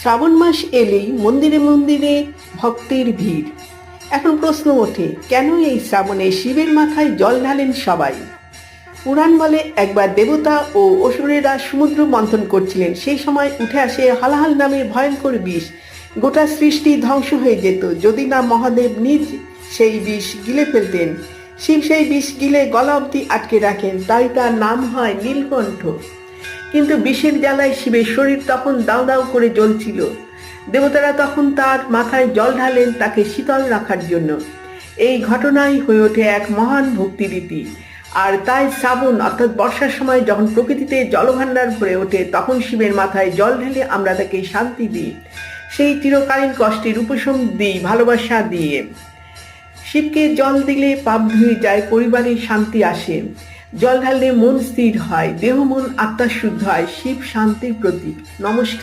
শ্রাবণ মাস এলেই মন্দিরে মন্দিরে ভক্তের ভিড়। এখন প্রশ্ন ওঠে, কেন এই শ্রাবণে শিবের মাথায় জল ঢালেন সবাই? পুরাণ বলে একবার দেবতা ও অসুরেরা সমুদ্র মন্থন করছিলেন, সেই সময় উঠে আসে হালাহাল নামের ভয়ঙ্কর বিষ। গোটা সৃষ্টি ধ্বংস হয়ে যেত, যদি না মহাদেব নিজ সেই বিষ গিলে ফেলতেন। শিব সেই বিষ গিলে গলা অব্দি আটকে রাখেন, তাই তার নাম হয় নীলকণ্ঠ। কিন্তু বিষের জ্বালায় শিবের শরীর তখন দাউ দাউ করে জ্বলছিল। দেবতারা তখন তার মাথায় জল ঢালেন তাকে শীতল রাখার জন্য। এই ঘটনাই হয়ে ওঠে এক মহান ভক্তি রীতি। আর তাই শ্রাবণ অর্থাৎ বর্ষার সময় যখন প্রকৃতিতে জলভাণ্ডার ভরে ওঠে, তখন শিবের মাথায় জল ঢেলে আমরা তাকে শান্তি দিই। সেই চিরকালীন কষ্টের উপশম দিই, ভালোবাসা দিয়ে। শিবকে জল দিলে পাপ ধুয়ে যায়, পরিবারে শান্তি আসে। জল ঢাললে মন স্থির হয় দেহ মন আত্মা শুদ্ধ হয় শিব শান্তির প্রতীক। নমস্কার।